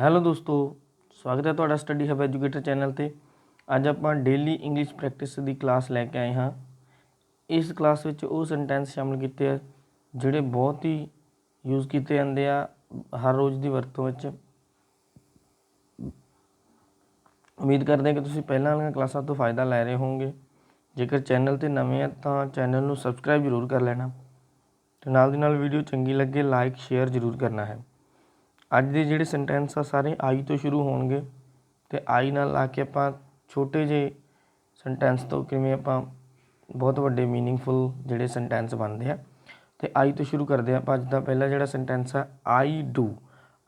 Hello ਦੋਸਤੋ, ਸਵਾਗਤ ਹੈ ਤੁਹਾਡਾ ਸਟੱਡੀ ਹਬ ਐਜੂਕੇਟਰ ਚੈਨਲ ਤੇ। ਅੱਜ ਆਪਾਂ ਡੇਲੀ ਇੰਗਲਿਸ਼ ਪ੍ਰੈਕਟਿਸ ਦੀ ਕਲਾਸ ਲੈ ਕੇ ਆਏ ਹਾਂ। ਇਸ ਕਲਾਸ ਵਿੱਚ ਉਹ ਸੈਂਟੈਂਸ ਸ਼ਾਮਲ ਕੀਤੇ ਆ, ਜਿਹੜੇ ਬਹੁਤ ਹੀ ਯੂਜ਼ ਕੀਤੇ ਜਾਂਦੇ ਆ ਹਰ ਰੋਜ਼ ਦੀ ਵਰਤੋਂ ਵਿੱਚ। ਉਮੀਦ ਕਰਦੇ ਹਾਂ ਕਿ ਤੁਸੀਂ ਪਹਿਲਾਂ ਵਾਲੀਆਂ ਕਲਾਸਾਂ ਤੋਂ ਫਾਇਦਾ ਲੈ ਰਹੇ ਹੋਵੋਗੇ। ਜੇਕਰ ਚੈਨਲ ਤੇ ਨਵੇਂ ਆ, ਤਾਂ ਚੈਨਲ ਨੂੰ ਸਬਸਕ੍ਰਾਈਬ ਜ਼ਰੂਰ ਕਰ ਲੈਣਾ। ਤੇ ਨਾਲ ਦੀ ਨਾਲ ਵੀਡੀਓ ਚੰਗੀ ਲੱਗੇ ਲਾਈਕ ਸ਼ੇਅਰ ਜ਼ਰੂਰ ਕਰਨਾ ਹੈ। ਅੱਜ ਦੇ ਜਿਹੜੇ ਸੈਂਟੈਂਸ ਆ, ਸਾਰੇ ਆਈ ਤੋਂ ਸ਼ੁਰੂ ਹੋਣਗੇ ਤੇ ਆਈ ਨਾਲ ਲਾ ਕੇ ਆਪਾਂ ਛੋਟੇ ਜਿਹੇ ਸੈਂਟੈਂਸ ਤੋਂ ਕਿਵੇਂ ਆਪਾਂ ਬਹੁਤ ਵੱਡੇ ਮੀਨਿੰਗਫੁਲ ਜਿਹੜੇ ਸੈਂਟੈਂਸ ਬਣਦੇ ਆ, ਤੇ ਆਈ ਤੋਂ ਸ਼ੁਰੂ ਕਰਦੇ ਆ ਆਪਾਂ ਅੱਜ ਦਾ ਪਹਿਲਾ ਜਿਹੜਾ ਸੈਂਟੈਂਸ ਆ, I do.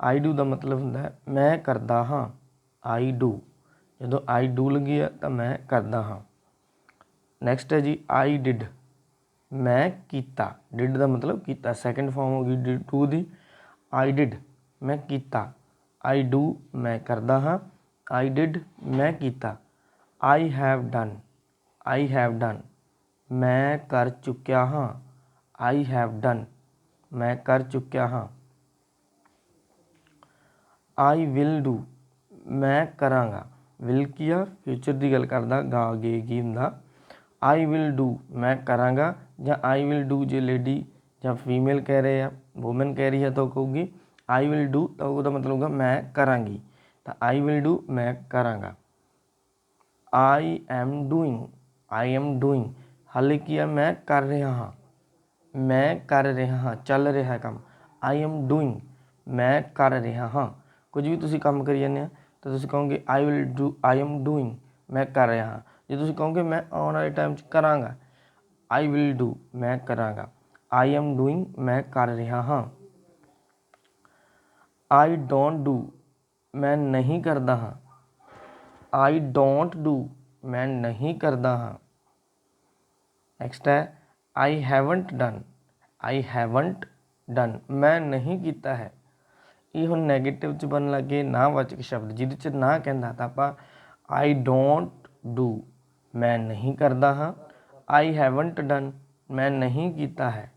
I do the ਮਤਲਬ ਹੁੰਦਾ ਮੈਂ ਕਰਦਾ ਹਾਂ। I do. ਜਦੋਂ ਆਈ ਡੂ ਲੱਗੀ ਆ, ਤਾਂ ਮੈਂ ਕਰਦਾ ਹਾਂ। ਨੈਕਸਟ ਹੈ ਜੀ, ਆਈ ਡਿਡ। ਮੈਂ ਕੀਤਾ। ਡਿਡ ਦਾ ਮਤਲਬ ਕੀਤਾ। ਸੈਕੰਡ ਫਾਰਮ ਹੋ ਗਈ did do the. I did. ਮੈਂ ਕੀਤਾ। ਆਈ ਡੂ ਮੈਂ ਕਰਦਾ ਹਾਂ। ਆਈ ਡਿਡ ਮੈਂ ਕੀਤਾ। I have done I have done ਮੈਂ ਕਰ ਚੁੱਕਿਆ ਹਾਂ। ਆਈ ਹੈਵ ਡਨ ਮੈਂ ਕਰ ਚੁੱਕਿਆ ਹਾਂ। ਆਈ ਵਿਲ ਡੂ ਮੈਂ ਕਰਾਂਗਾ। ਵਿਲ ਕੀ ਆ? ਫਿਊਚਰ ਦੀ ਗੱਲ ਕਰਦਾ। ਗਾ, ਗੇ ਕੀ ਹੁੰਦਾ। ਆਈ ਵਿਲ ਡੂ ਮੈਂ ਕਰਾਂਗਾ। ਜਾਂ ਆਈ ਵਿਲ ਡੂ ਜੇ ਲੇਡੀ ਜਾਂ ਫੀਮੇਲ ਕਹਿ ਰਹੇ ਆ। ਔਮਨ ਕਹਿ ਰਹੀ ਹੈ ਤਾਂ ਕਹੂਗੀ। ਆਈ ਵਿਲ ਡੂ ਤਾਂ ਉਹਦਾ ਮਤਲਬ ਹੋਗਾ ਮੈਂ ਕਰਾਂਗੀ ਤਾਂ ਆਈ ਵਿਲ ਡੂ ਮੈਂ ਕਰਾਂਗਾ I am doing I am doing ਹਾਲੇ ਕੀ ਆ ਮੈਂ ਕਰ ਰਿਹਾ ਹਾਂ ਮੈਂ ਕਰ ਰਿਹਾ ਹਾਂ ਚੱਲ ਰਿਹਾ ਕੰਮ ਆਈ ਐਮ ਡੂਇੰਗ ਮੈਂ ਕਰ ਰਿਹਾ ਹਾਂ ਕੁਝ ਵੀ ਤੁਸੀਂ ਕੰਮ ਕਰੀ ਜਾਂਦੇ ਆ ਤਾਂ ਤੁਸੀਂ ਕਹੋਗੇ I will do I am doing ਮੈਂ ਕਰ ਰਿਹਾ ਹਾਂ ਜੇ ਤੁਸੀਂ ਕਹੋਗੇ ਮੈਂ ਆਉਣ ਵਾਲੇ ਟਾਈਮ 'ਚ ਕਰਾਂਗਾ ਆਈ ਵਿਲ ਡੂ ਮੈਂ ਕਰਾਂਗਾ ਆਈ ਐਮ ਡੂਇੰਗ ਮੈਂ ਕਰ ਰਿਹਾ ਹਾਂ ਆਈ ਡੋਂਟ ਡੂ ਮੈਂ ਨਹੀਂ ਕਰਦਾ ਹਾਂ ਆਈ ਡੋਂਟ ਡੂ ਮੈਂ ਨਹੀਂ ਕਰਦਾ ਹਾਂ ਨੈਕਸਟ ਹੈ I haven't done I haven't done ਮੈਂ ਨਹੀਂ ਕੀਤਾ ਹੈ ਇਹ ਹੁਣ 네ਗੇਟਿਵ ਚ ਬਣ ਲੱਗੇ ਨਾ ਵਾਚਕ ਸ਼ਬਦ ਜਿਹਦੇ ਚ ਨਾ ਕਹਿੰਦਾ ਤਾਂ ਆਪਾਂ ਆਈ ਡੋਂਟ ਡੂ ਮੈਂ ਨਹੀਂ ਕਰਦਾ ਹਾਂ ਆਈ ਹੈਵਨਟ ਡਨ ਮੈਂ ਨਹੀਂ ਕੀਤਾ ਹੈ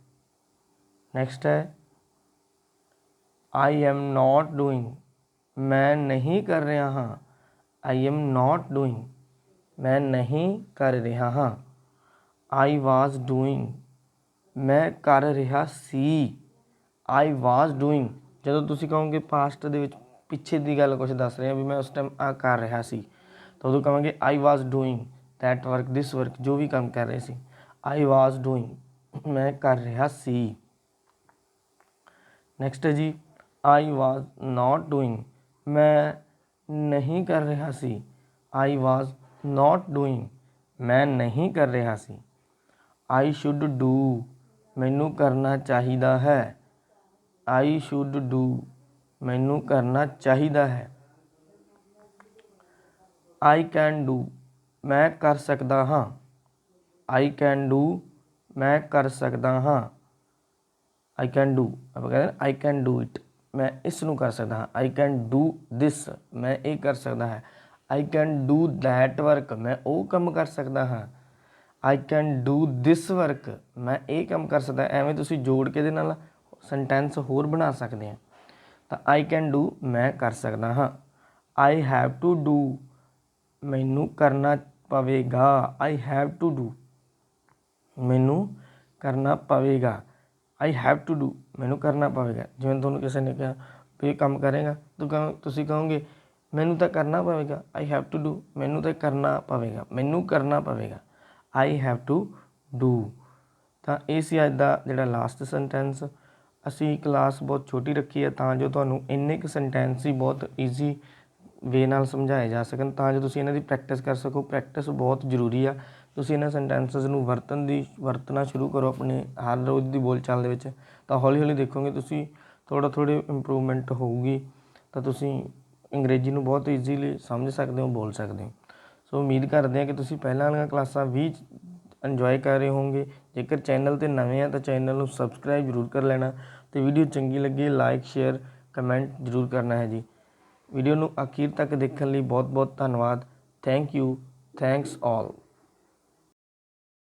ਨੈਕਸਟ ਹੈ ਆਈ ਐਮ ਨਾਟ ਡੂਇੰਗ ਮੈਂ ਨਹੀਂ ਕਰ ਰਿਹਾ ਹਾਂ ਆਈ ਐਮ ਨਾਟ ਡੂਇੰਗ ਮੈਂ ਨਹੀਂ ਕਰ ਰਿਹਾ ਹਾਂ ਆਈ ਵਾਸ ਡੂਇੰਗ ਮੈਂ ਕਰ ਰਿਹਾ ਸੀ ਆਈ ਵਾਸ ਡੂਇੰਗ ਜਦੋਂ ਤੁਸੀਂ ਕਹੋਗੇ ਪਾਸਟ ਦੇ ਵਿੱਚ ਪਿੱਛੇ ਦੀ ਗੱਲ ਕੁਝ ਦੱਸ ਰਹੇ ਆ ਵੀ ਮੈਂ ਉਸ ਟਾਈਮ ਆ ਕਰ ਰਿਹਾ ਸੀ ਤਾਂ ਉਦੋਂ ਕਹਾਂਗੇ I was doing that work this work ਜੋ ਵੀ ਕੰਮ ਕਰ ਰਹੇ ਸੀ ਆਈ ਵਾਸ ਡੂਇੰਗ ਮੈਂ ਕਰ ਰਿਹਾ ਸੀ ਨੈਕਸਟ ਹੈ ਜੀ ਆਈ ਵਾਜ਼ ਨਾਟ ਡੂਇੰਗ ਮੈਂ ਨਹੀਂ ਕਰ ਰਿਹਾ ਸੀ। ਆਈ ਵਾਜ਼ ਨਾਟ ਡੂਇੰਗ ਮੈਂ ਨਹੀਂ ਕਰ ਰਿਹਾ ਸੀ। ਆਈ ਸ਼ੁੱਡ ਡੂ ਮੈਨੂੰ ਕਰਨਾ ਚਾਹੀਦਾ ਹੈ। ਆਈ ਸ਼ੁੱਡ ਡੂ ਮੈਨੂੰ ਕਰਨਾ ਚਾਹੀਦਾ ਹੈ। ਆਈ ਕੈਨ ਡੂ ਮੈਂ ਕਰ ਸਕਦਾ ਹਾਂ। ਆਈ ਕੈਨ ਡੂ ਮੈਂ ਕਰ ਸਕਦਾ ਹਾਂ। ਆਈ ਕੈਨ ਡੂ ਆਪਾਂ ਕਹਿੰਦੇ ਆਈ ਕੈਨ ਡੂ ਇਟ ਮੈਂ ਇਸ ਨੂੰ ਕਰ ਸਕਦਾ ਹਾਂ। ਆਈ ਕੈਨ ਡੂ ਦਿਸ ਮੈਂ ਇਹ ਕਰ ਸਕਦਾ ਹਾਂ। I can do that work ਮੈਂ ਉਹ ਕੰਮ ਕਰ ਸਕਦਾ ਹਾਂ। I can do this work ਮੈਂ ਇਹ ਕੰਮ ਕਰ ਸਕਦਾ ਐਵੇਂ ਤੁਸੀਂ ਜੋੜ ਕੇ ਦੇ ਨਾਲ ਸੈਂਟੈਂਸ ਹੋਰ ਬਣਾ ਸਕਦੇ ਆ ਤਾਂ ਆਈ ਕੈਨ ਡੂ ਮੈਂ ਕਰ ਸਕਦਾ ਹਾਂ। ਆਈ ਹੈਵ ਟੂ ਡੂ ਮੈਨੂੰ ਕਰਨਾ ਪਵੇਗਾ। ਆਈ ਹੈਵ ਟੂ ਡੂ ਮੈਨੂੰ ਕਰਨਾ ਪਵੇਗਾ। ਆਈ ਹੈਵ ਟੂ ਡੂ ਮੈਨੂੰ ਕਰਨਾ ਪਵੇਗਾ। ਜਿਵੇਂ ਤੁਹਾਨੂੰ ਕਿਸੇ ਨੇ ਕਿਹਾ ਵੀ ਇਹ ਕੰਮ ਕਰੇਗਾ, ਤੂੰ ਤਾਂ ਤੁਸੀਂ ਕਹੋਗੇ, ਮੈਨੂੰ ਤਾਂ ਕਰਨਾ ਪਵੇਗਾ। ਆਈ ਹੈਵ ਟੂ ਡੂ ਮੈਨੂੰ ਤਾਂ ਕਰਨਾ ਪਵੇਗਾ। ਮੈਨੂੰ ਕਰਨਾ ਪਵੇਗਾ। ਆਈ ਹੈਵ ਟੂ ਡੂ ਤਾਂ ਇਹ ਸੀ ਅੱਜ ਦਾ ਜਿਹੜਾ ਲਾਸਟ ਸੈਂਟੈਂਸ ਅਸੀਂ ਕਲਾਸ ਬਹੁਤ ਛੋਟੀ ਰੱਖੀ ਹੈ ਤਾਂ ਜੋ ਤੁਹਾਨੂੰ ਇੰਨੇ ਕੁ ਸੈਂਟੈਂਸ ਹੀ ਬਹੁਤ ਈਜ਼ੀ ਵੇ ਨਾਲ ਸਮਝਾਏ ਜਾ ਸਕਣ, ਤਾਂ ਜੋ ਤੁਸੀਂ ਇਹਨਾਂ ਦੀ ਪ੍ਰੈਕਟਿਸ ਕਰ ਸਕੋ। ਪ੍ਰੈਕਟਿਸ ਬਹੁਤ ਜ਼ਰੂਰੀ ਆ। ਤੁਸੀਂ ਇਹਨਾਂ ਸੈਂਟੈਂਸਸ ਨੂੰ ਵਰਤਣ ਦੀ, ਵਰਤਣਾ ਸ਼ੁਰੂ ਕਰੋ ਆਪਣੇ ਹਰ ਰੋਜ਼ ਦੀ ਬੋਲਚਾਲ ਦੇ ਵਿੱਚ। ਤਾਂ ਹੌਲੀ ਹੌਲੀ ਦੇਖੋਗੇ ਤੁਸੀਂ ਥੋੜ੍ਹਾ ਥੋੜ੍ਹੀ ਇੰਪਰੂਵਮੈਂਟ ਹੋਊਗੀ, ਤਾਂ ਤੁਸੀਂ ਅੰਗਰੇਜ਼ੀ ਨੂੰ ਬਹੁਤ ਈਜ਼ੀਲੀ ਸਮਝ ਸਕਦੇ ਹੋ, ਬੋਲ ਸਕਦੇ ਹੋ। ਸੋ ਉਮੀਦ ਕਰਦੇ ਹਾਂ ਕਿ ਤੁਸੀਂ ਪਹਿਲਾਂ ਵਾਲੀਆਂ ਕਲਾਸਾਂ ਵੀ ਇੰਜੋਏ ਕਰ ਰਹੇ ਹੋਵੋਗੇ। ਜੇਕਰ ਚੈਨਲ ਤੇ ਨਵੇਂ ਆ ਤਾਂ ਚੈਨਲ ਨੂੰ ਸਬਸਕ੍ਰਾਈਬ ਜ਼ਰੂਰ ਕਰ ਲੈਣਾ ਤੇ ਵੀਡੀਓ ਚੰਗੀ ਲੱਗੇ ਲਾਈਕ ਸ਼ੇਅਰ ਕਮੈਂਟ ਜ਼ਰੂਰ ਕਰਨਾ ਹੈ ਜੀ। ਵੀਡੀਓ ਨੂੰ ਅਖੀਰ ਤੱਕ ਦੇਖਣ ਲਈ ਬਹੁਤ ਬਹੁਤ ਧੰਨਵਾਦ। Thank you thanks all